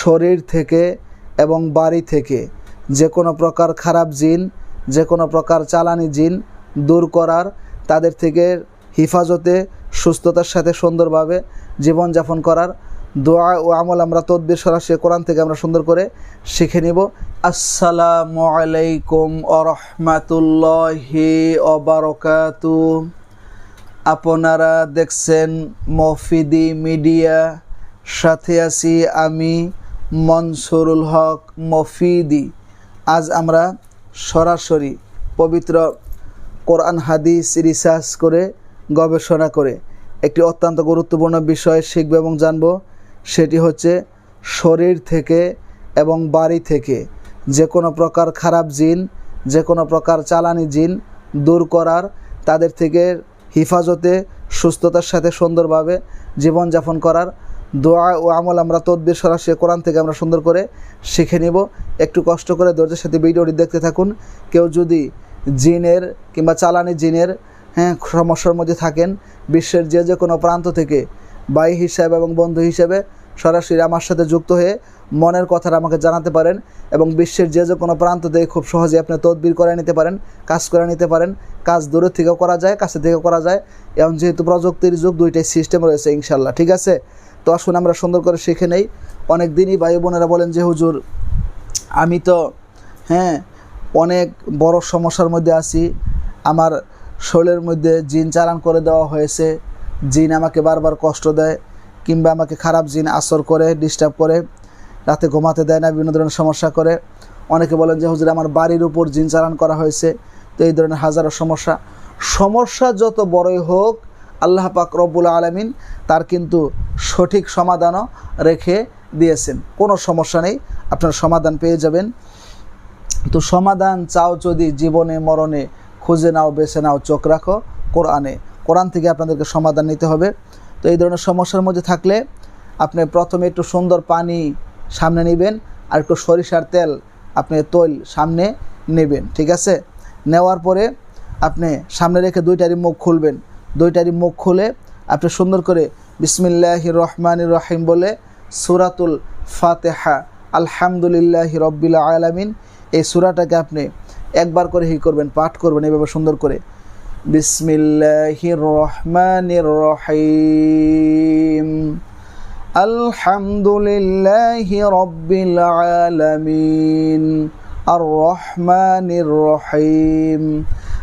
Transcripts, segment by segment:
শরীর থেকে এবং বাড়ি থেকে যে কোনো প্রকার খারাপ জিন, যে কোনো প্রকার চালানি জিন দূর করার, তাদের থেকে হিফাজতে, সুস্থতার সাথে সুন্দরভাবে জীবনযাপন করার দোয়া ও আমল আমরা তদ্বির সরাসরি কোরআন থেকে আমরা সুন্দর করে শিখে নিব। আসসালামু আলাইকুম আরহামাতুল্লাহি অবারকাতু আপনারা দেখছেন মফিদি মিডিয়া। সাথে আছি আমি মনসুরুল হক মফিদি। আজ আমরা সরাসরি পবিত্র কোরআন হাদিস রিসার্চ করে, গবেষণা করে একটি অত্যন্ত গুরুত্বপূর্ণ বিষয় শিখব এবং জানব, সেটি হচ্ছে শরীর থেকে এবং বাড়ি থেকে যে কোনো প্রকার খারাপ জিন, যে কোনো প্রকার চালানি জিন দূর করার, তাদের থেকে হিফাজতে, সুস্থতার সাথে সুন্দরভাবে জীবনযাপন করার দোয়া ও আমল আমরা তদ্বির সরাসরি কোরআন থেকে আমরা সুন্দর করে শিখে নিব। একটু কষ্ট করে ধৈর্যের সাথে ভিডিওটি দেখতে থাকুন। কেউ যদি জিনের কিংবা চালানি জিনের হ্যাঁ সমস্যার মধ্যে থাকেন, বিশ্বের যে যে কোনো প্রান্ত থেকে ভাই হিসাবে এবং বন্ধু হিসেবে সরাসরি আমার সাথে যুক্ত হয়ে মনের কথাটা আমাকে জানাতে পারেন এবং বিশ্বের যে যে কোনো প্রান্ত থেকে খুব সহজে আপনি তদবির করে নিতে পারেন, কাজ করে নিতে পারেন। কাজ দূরের থেকেও করা যায়, কাছে থেকেও করা যায়। এবং যেহেতু প্রযুক্তির যুগ, দুইটাই সিস্টেম রয়েছে ইনশাল্লাহ ঠিক আছে? তো আসুন আমরা সুন্দর করে শিখে নেই। অনেক দিনই ভাই বোনেরা বলেন যে, হুজুর, আমি তো হ্যাঁ অনেক বড় সমস্যার মধ্যে আছি। আমার শরীরের মধ্যে জিন চালান করে দেওয়া হয়েছে। জিন আমাকে বারবার কষ্ট দেয় কিংবা আমাকে খারাপ জিন আসর করে ডিস্টার্ব করে। রাতে ঘুমাতে দেয় না, বিভিন্ন ধরনের সমস্যা করে। অনেকে বলেন যে, হুজুর, আমার বাড়ির উপর জিন চালান করা হয়েছে। তো এই ধরনের হাজারো সমস্যা। সমস্যা যত বড়ই হোক আল্লাহ পাক রব্বুল আলমিন তার কিন্তু সঠিক সমাধানও রেখে দিয়েছেন। কোনো সমস্যা নেই, আপনার সমাধান পেয়ে যাবেন। তো সমাধান চাও যদি জীবনে, মরণে, খুঁজে নাও, বেছে নাও, চোখ রাখো কোরআনে। কোরআন থেকে আপনাদেরকে সমাধান নিতে হবে। তো এই ধরনের সমস্যার মধ্যে থাকলে আপনি প্রথমে একটু সুন্দর পানি সামনে নেবেন আর একটু সরিষার তেল আপনি তৈল সামনে নেবেন, ঠিক আছে? নেওয়ার পরে আপনি সামনে রেখে দুইটারই মুখ খুলবেন। দুইটারই মুখ খুলে আপনি সুন্দর করে বিসমিল্লাহ রহমান রহিম বলে সুরাতুল ফাতেহা, আলহামদুলিল্লাহ রব্বিল আলামিন, এই সুরাটাকে আপনি একবার করে হি করবেন, পাঠ করবেন, এভাবে সুন্দর করে। বিসমিল্লাহির রহমানির রহিম, আলহামদুলিল্লাহি রব্বিল আলামিন আর রহমানির রহিম।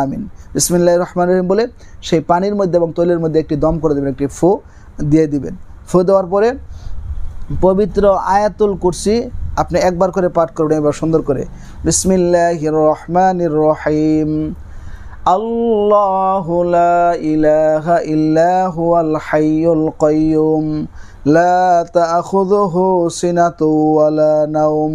আমিন। বিসমিল্লাহ রহমান রহিম বলে সেই পানির মধ্যে এবং তৈলের মধ্যে একটি দম করে দেবেন, একটি ফো দিয়ে দিবেন। ফু দেওয়ার পরে পবিত্র আয়াতুল কুরসি আপনি একবার করে পাঠ করবেন এবার সুন্দর করে। বিসমিল্লাহ রহমান রহিম। আল্লাহ ইলাহা ইল্লা হুয়াল হাইয়ুল কাইয়ুম। লা তাখুযুহু সিনাতু ওয়ালা নাওম।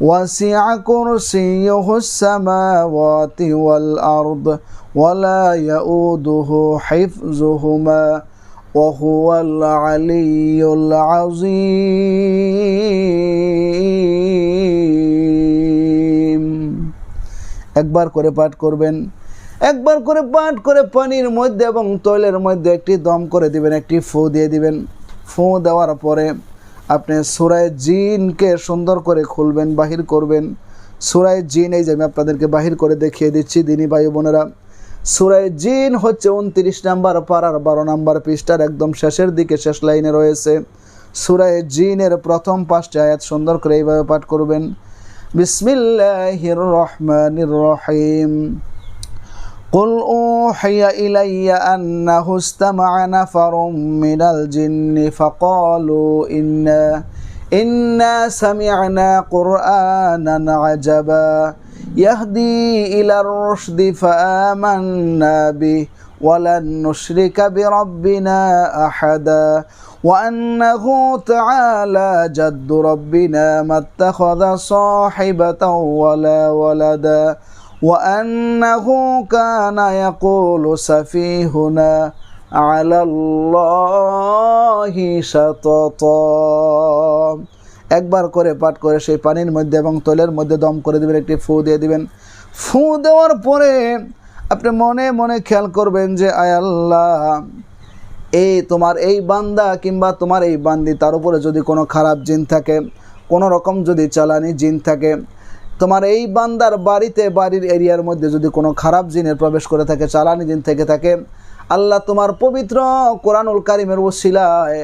وسع كرسيه السماوات والأرض ولا يؤوده حفظهما وهو العلي العظيم একবার করে পাঠ করবেন একবার করে পাঠ করে পানির মধ্যে এবং তৈলের মধ্যে একটি দম করে দিবেন একটি ফু দিয়ে দিবেন ফু দেওয়ার পরে আপনি সুরায় জিনকে সুন্দর করে খুলবেন, বাহির করবেন। সুরায় জিন, এই যে আমি আপনাদেরকে বাহির করে দেখিয়ে দিচ্ছি, দিনী ভাই বোনেরা। সুরায় জিন হচ্ছে উনত্রিশ নাম্বার পাড়ার বারো নাম্বার পৃষ্ঠার একদম শেষের দিকে শেষ লাইনে রয়েছে। সুরায় জিনের প্রথম পাঁচটা আয়াত সুন্দর করে এইভাবে পাঠ করবেন। বিসমিল্লাহ রহমানির রহিম। قل أوحي إلي أنه استمع نفر من الجن فقالوا إنا إنا سمعنا قرآنا عجبا يهدي إلى الرشد فآمنا به ولن نشرك بربنا أحدا وأنه تعالى جد ربنا ما اتخذ صاحبة ولا ولدا وأنه كان يقول سفيهنا على الله شططا একবার করে পাঠ করে সেই পানির মধ্যে এবং তলের মধ্যে দম করে দিবেন একটি ফু দিয়ে দিবেন ফু দেওয়ার পরে আপনি মনে মনে খেয়াল করবেন যে আয় আল্লাহ এই তোমার এই বান্দা কিংবা তোমার এই বান্দি তার উপরে যদি কোনো খারাপ জিন থাকে কোনো রকম যদি চালানি জিন থাকে তোমার এই বান্দার বাড়িতে, বাড়ির এরিয়ার মধ্যে যদি কোনো খারাপ জিনের প্রবেশ করে থাকে, চালানি জিন থেকে থাকে, আল্লাহ তোমার পবিত্র কোরআনুল কারিমের ওসিলায়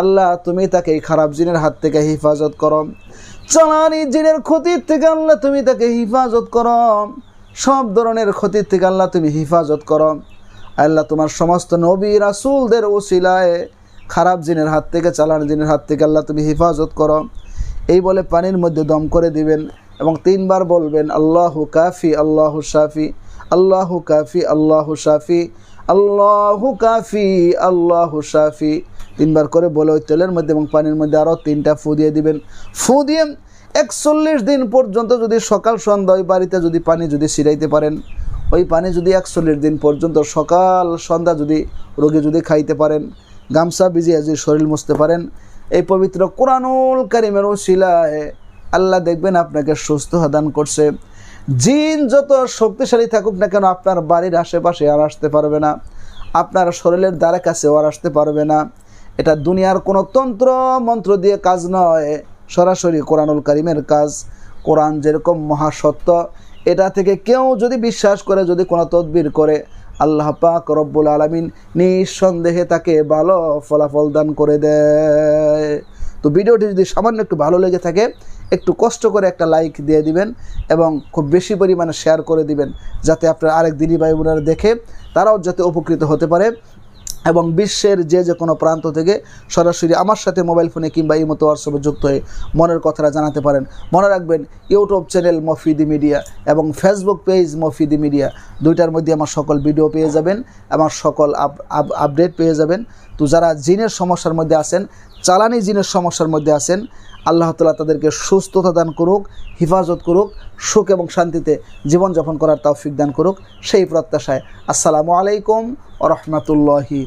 আল্লাহ তুমি তাকে এই খারাপ জিনের হাত থেকে হেফাজত করো। চালানি জিনের ক্ষতির থেকে আল্লাহ তুমি তাকে হেফাজত করো। সব ধরনের ক্ষতির থেকে আল্লাহ তুমি হেফাজত করো। আল্লাহ তোমার সমস্ত নবী রাসুলদের ওসিলায় খারাপ জিনের হাত থেকে, চালানি জিনের হাত থেকে আল্লাহ তুমি হেফাজত করো। এই বলে পানির মধ্যে দম করে দিবেন। এবং তিনবার বলবেন, আল্লাহু কাফি, আল্লাহু শাফি, আল্লাহু কাফি, আল্লাহু শাফি, আল্লাহু কাফি, আল্লাহু শাফি। তিনবার করে বলে ওই তেলের মধ্যে এবং পানির মধ্যে আরও তিনটা ফু দিয়ে দিবেন। ফু দিয়ে একচল্লিশ দিন পর্যন্ত যদি সকাল সন্ধ্যা, ওই বাড়িতে যদি পানি যদি ছিটাইতে পারেন, ওই পানি যদি একচল্লিশ দিন পর্যন্ত সকাল সন্ধ্যা যদি রোগী যদি খাইতে পারেন, গামছা ভিজিয়ে যদি শরীর মুছতে পারেন, এই পবিত্র কোরআনুল কারিমের ওসিলায় আল্লাহ দেখবেন আপনাকে সুস্থ দান করছে। জিন যত শক্তিশালী থাকুক না কেন আপনার বাড়ির আশেপাশে আর আসতে পারবে না। আপনার শরীরের দ্বারা কাছে আর আসতে পারবে না। এটা দুনিয়ার কোনো তন্ত্র মন্ত্র দিয়ে কাজ নয়। সরাসরি কোরআনুল কারিমের কাজ, কোরআন যেরকম মহাসত্য, এটা থেকে কেউ যদি বিশ্বাস করে, যদি কোনো তদবির করে, আল্লাহ পাক রব্বুল আলমিন নিঃসন্দেহে তাকে ভালো ফলাফল দান করে দেয়। তো ভিডিওটি যদি সামান্য একটু ভালো লেগে থাকে, একটু কষ্ট করে একটা লাইক দিয়ে দিবেন এবং খুব বেশি পরিমাণে শেয়ার করে দিবেন, যাতে আপনার আরেক দিদি ভাই বোনেরা দেখে, তারাও যাতে উপকৃত হতে পারে এবং বিশ্বের যে যে কোনো প্রান্ত থেকে সরাসরি আমার সাথে মোবাইল ফোনে কিংবা এই মতো হোয়াটসঅ্যাপে যুক্ত হয়ে মনের কথাটা জানাতে পারেন। মনে রাখবেন ইউটিউব চ্যানেল মফিদি মিডিয়া এবং ফেসবুক পেজ মফিদি মিডিয়া দুইটার মধ্যে আমার সকল ভিডিও পেয়ে যাবেন, আমার সকল আপডেট পেয়ে যাবেন। তো যারা জিনের সমস্যার মধ্যে আছেন, চালানি জিনের সমস্যার মধ্যে আছেন, আল্লাহ তালা তাদেরকে সুস্থতা দান করুক, হেফাজত করুক, সুখ এবং শান্তিতে জীবনযাপন করার তৌফিক দান করুক, সেই প্রত্যাশায়। আসসালামু আলাইকুম ও রহমতুল্লাহি